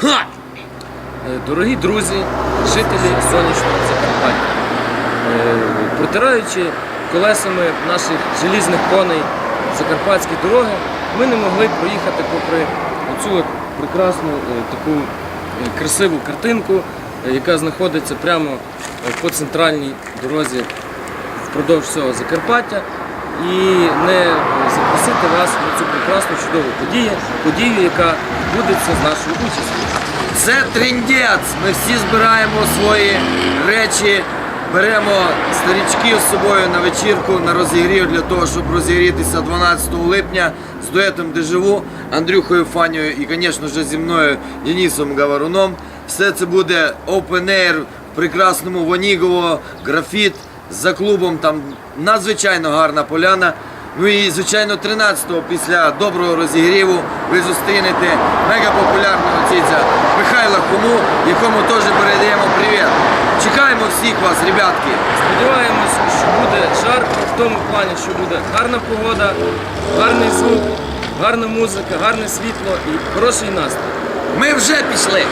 Ха! Е, Дорогі друзі, жителі сонячного Закарпаття, Е, протираючи колесами наших желізних коней закарпатські дороги, ми не могли проїхати попри цю от прекрасну е, таку красиву картинку, яка знаходиться прямо по центральній дорозі впродовж всього Закарпаття і не запросити вас на цю прекрасну чудову подію, подію, яка відбудеться з нашою участю. Це триндець. Ми всі збираємо свої речі, беремо старічків з собою на вечірку, на розігрів для того, щоб розігрітися 12 липня з дуетом Деживу, Андрюхою Фанією і, звісно ж, зі мною Денисом Гаваруном. Все це буде open air в прекрасному Вонігово, графіт за клубом. Там надзвичайно гарна поляна. Ну і звичайно 13-го після доброго розігріву ви зустрінете мегапопулярного ційця Михайла Кому, якому теж передаємо привіт. Чекаємо всіх вас, ребятки. Сподіваємось, що буде жарко в тому плані, що буде гарна погода, гарний звук, гарна музика, гарне світло і хороший настрій. Ми вже пішли.